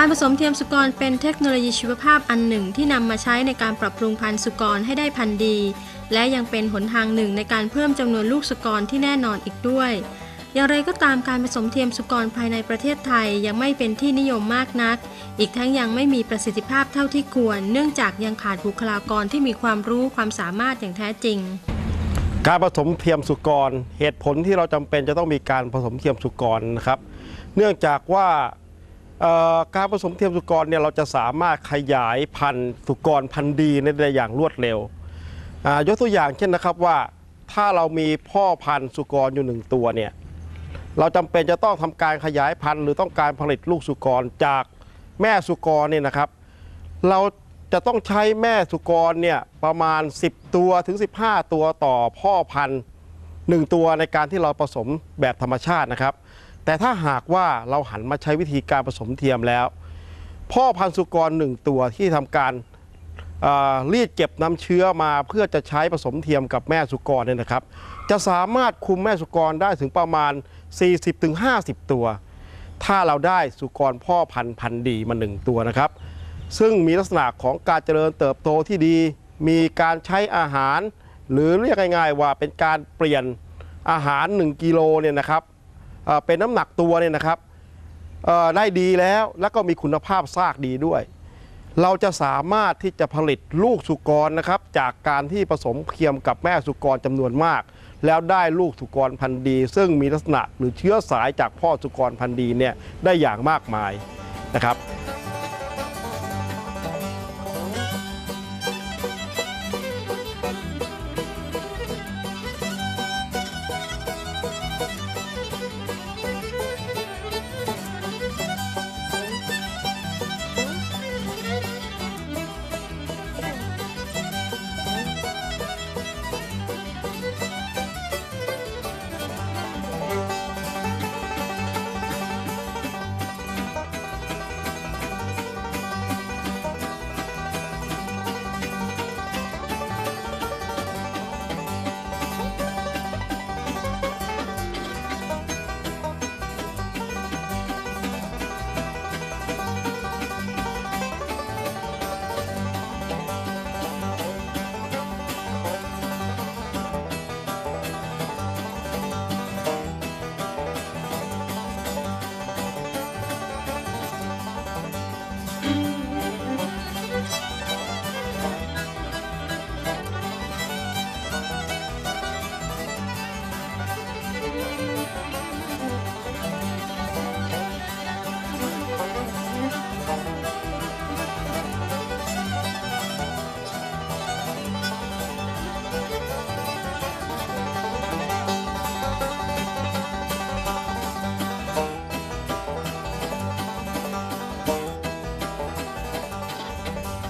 การผสมเทียมสุกรเป็นเทคโนโลยีชีวภาพอันหนึ่งที่นำมาใช้ในการปรับปรุงพันธุ์สุกรให้ได้พันธุ์ดี และยังเป็นหนทางหนึ่งในการเพิ่มจำนวนลูกสุกรที่แน่นอนอีกด้วย อย่างไรก็ตามการผสมเทียมสุกรภายในประเทศไทยยังไม่เป็นที่นิยมมากนัก อีกทั้งยังไม่มีประสิทธิภาพเท่าที่ควร เนื่องจากยังขาดบุคลากรที่มีความรู้ความสามารถอย่างแท้จริง การผสมเทียมสุกร เหตุผลที่เราจำเป็นจะต้องมีการผสมเทียมสุกรนะครับ เนื่องจากว่า การผสมเทียมสุกรเนี่ยเราจะสามารถขยายพันธุ์สุกรพันธุ์ดีได้อย่างรวดเร็วยกตัวอย่างเช่นนะครับว่าถ้าเรามีพ่อพันธุ์สุกรอยู่หนึ่งตัวเนี่ยเราจำเป็นจะต้องทำการขยายพันธุ์หรือต้องการผลิตลูกสุกรจากแม่สุกรเนี่ยนะครับ เราจะต้องใช้แม่สุกรเนี่ยประมาณ 10 ตัวถึง 15 ตัวต่อพ่อพันธุ์หนึ่งตัวในการที่เราผสมแบบธรรมชาตินะครับ แต่ถ้าหากว่าเราหันมาใช้วิธีการผสมเทียมแล้ว พ่อพันธุ์สุกรหนึ่งตัวที่ทำการรีดเก็บน้ำเชื้อมาเพื่อจะใช้ผสมเทียมกับแม่สุกรเนี่ยนะครับ จะสามารถคุมแม่สุกรได้ถึงประมาณ 40-50 ตัว ถ้าเราได้สุกรพ่อพันธุ์พันธุ์ดีมาหนึ่งตัวนะครับ ซึ่งมีลักษณะของการเจริญเติบโตที่ดี มีการใช้อาหาร หรือเรียกง่ายๆว่าเป็นการเปลี่ยนอาหาร 1 กิโลเนี่ยนะครับ เป็นน้ำหนักตัวเนี่ยนะครับได้ดีแล้วแล้วก็มีคุณภาพซากดีด้วย เราจะสามารถที่จะผลิตลูกสุกรนะครับจากการที่ผสมเคียมกับแม่สุกรจำนวนมาก แล้วได้ลูกสุกรพันธุ์ดี ซึ่งมีลักษณะหรือเชื้อสายจากพ่อสุกรพันธุ์ดีเนี่ยได้อย่างมากมายนะครับ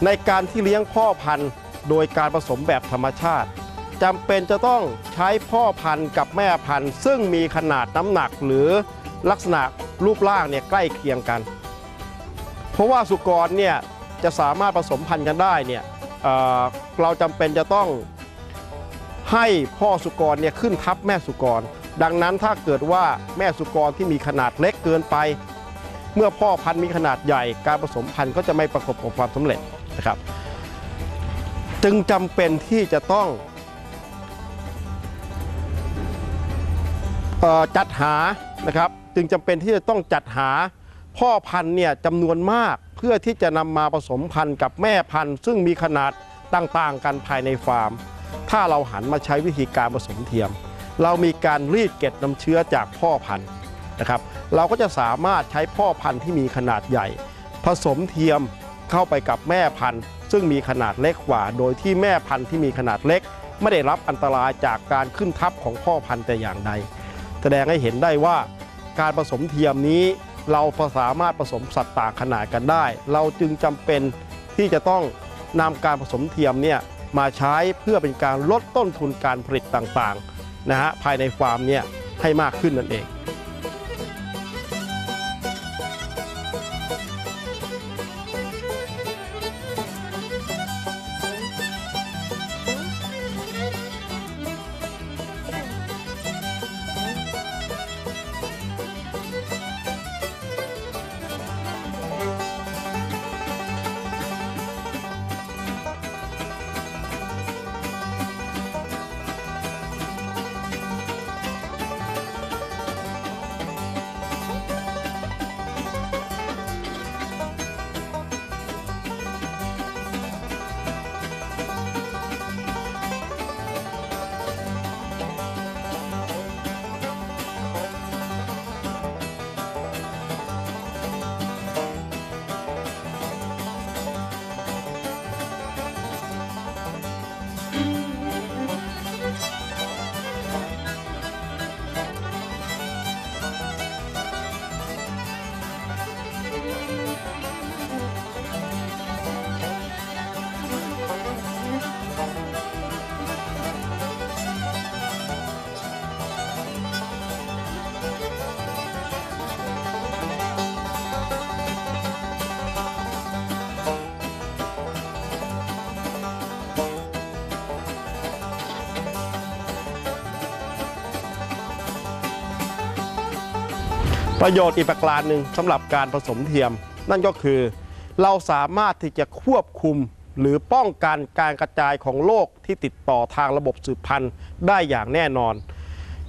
ในการที่เลี้ยงพ่อพันธุ์ โดยการผสมแบบธรรมชาติจำเป็นจะต้องใช้พ่อพันธุ์กับแม่พันธุ์ ซึ่งมีขนาดน้ำหนักหรือลักษณะรูปร่างเนี่ยใกล้เคียงกัน เพราะว่าสุกรเนี่ยจะสามารถผสมพันธุ์กันได้เนี่ยเเราจำเป็นจะต้องให้พ่อสุกรเนี่ยขึ้นทับแม่สุกร ดังนั้นถ้าเกิดว่าแม่สุกรที่มีขนาดเล็กเกินไป เมื่อพ่อพันธุ์มีขนาดใหญ่ การผสมพันธุ์ก็จะไม่ประสบความสำเร็จ นะครับ จึงจำเป็นที่จะต้องจัดหานะครับ จึงจำเป็นที่จะต้องจัดหาพ่อพันธุ์เนี่ยจำนวนมากเพื่อที่จะนำมาผสมพันธุ์กับแม่พันธุ์ ซึ่งมีขนาดต่างๆ กันภายในฟาร์ม ถ้าเราหันมาใช้วิธีการผสมเทียม เรามีการรีดเก็ดน้ำเชื้อจากพ่อพันธุ์นะครับ เราก็จะสามารถใช้พ่อพันธุ์ที่มีขนาดใหญ่ ผสมเทียม เข้าไปกับแม่พันธุ์ ซึ่งมีขนาดเล็กกว่า โดยที่แม่พันธุ์ที่มีขนาดเล็ก ไม่ได้รับอันตรายจากการขึ้นทับของพ่อพันธุ์แต่อย่างใด แสดงให้เห็นได้ว่า การผสมเทียมนี้เราสามารถผสมสัตว์ต่างขนาดกันได้ เราจึงจำเป็นที่จะต้องนำการผสมเทียมเนี่ยมาใช้เพื่อเป็นการลดต้นทุนการผลิตต่างๆนะฮะภายในฟาร์มเนี่ยให้มากขึ้นนั่นเอง ประโยชน์อีกประการหนึ่งสำหรับการผสมเทียม นั่นก็คือ เราสามารถที่จะควบคุมหรือป้องกันการกระจายของโรคที่ติดต่อทางระบบสืบพันธุ์ได้อย่างแน่นอน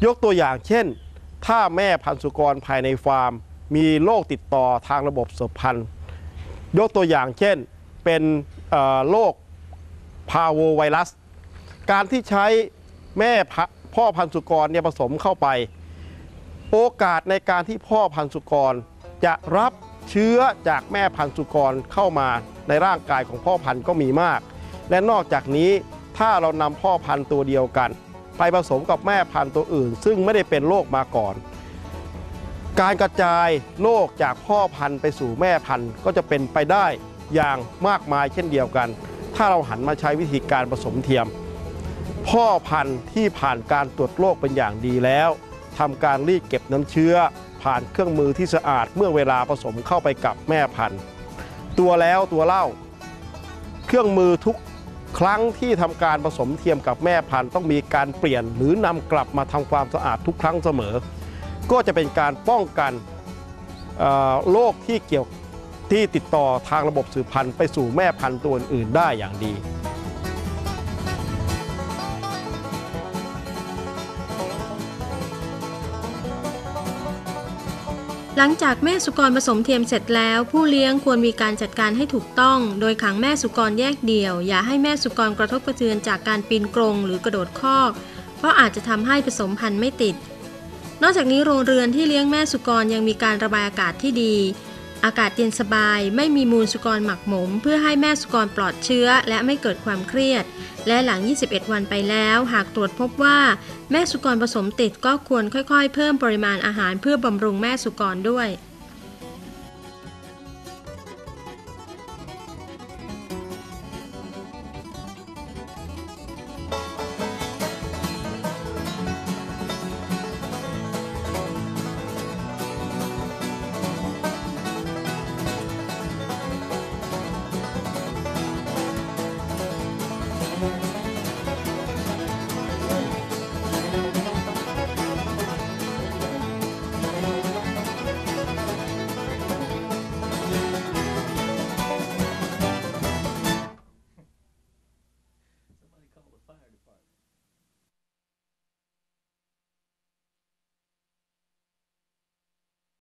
ยกตัวอย่างเช่น ถ้าแม่พันธุกรภายในฟาร์ม มีโรคติดต่อทางระบบสืบพันธุ์ ยกตัวอย่างเช่นเป็นโรคพาโวไวรัส การที่ใช้แม่พ่อพันธุกรเนี่ยผสมเข้าไป โอกาสในการที่พ่อพันธุกร จะรับเชื้อจากแม่พันธุกรเข้ามาในร่างกายของพ่อพันธุ์ก็มีมาก และนอกจากนี้ถ้าเรานำพ่อพันธุ์ตัวเดียวกัน ไปผสมกับแม่พันธุ์ตัวอื่น ซึ่งไม่ได้เป็นโรคมาก่อน การกระจายโรคจากพ่อพันธุ์ไปสู่แม่พันธุ์ก็จะเป็นไปได้อย่างมากมายเช่นเดียวกัน ถ้าเราหันมาใช้วิธีการผสมเทียม พ่อพันธุ์ที่ผ่านการตรวจโรคเป็นอย่างดีแล้ว ทำการรีดเก็บน้ำเชื้อ ผ่านเครื่องมือที่สะอาดเมื่อเวลาผสมเข้าไปกับแม่พันธุ์ตัวแล้วตัวเล่า เครื่องมือทุกครั้งที่ทำการผสมเทียมกับแม่พันธุ์ต้องมีการเปลี่ยนหรือนำกลับมาทำความสะอาดทุกครั้งเสมอ ก็จะเป็นการป้องกันโรคที่เกี่ยวที่ติดต่อทางระบบสืบพันธุ์ไปสู่แม่พันธุ์ตัวอื่นๆได้อย่างดี หลังจากแม่สุกรผสมเทียมเสร็จแล้ว ผู้เลี้ยงควรมีการจัดการให้ถูกต้อง โดยขังแม่สุกรแยกเดี่ยว อย่าให้แม่สุกรกระทบกระเทือนจากการปีนกรงหรือกระโดดคอก เพราะอาจจะทำให้ผสมพันธุ์ไม่ติด นอกจากนี้โรงเรือนที่เลี้ยงแม่สุกรยังมีการระบายอากาศที่ดี อากาศเย็นสบาย ไม่มีมูลสุกรหมักหมม เพื่อให้แม่สุกรปลอดเชื้อ และไม่เกิดความเครียด และหลัง 21 วันไปแล้ว หากตรวจพบว่า แม่สุกรผสมติดก็ควรค่อยๆ เพิ่มปริมาณอาหารเพื่อบำรุงแม่สุกรด้วย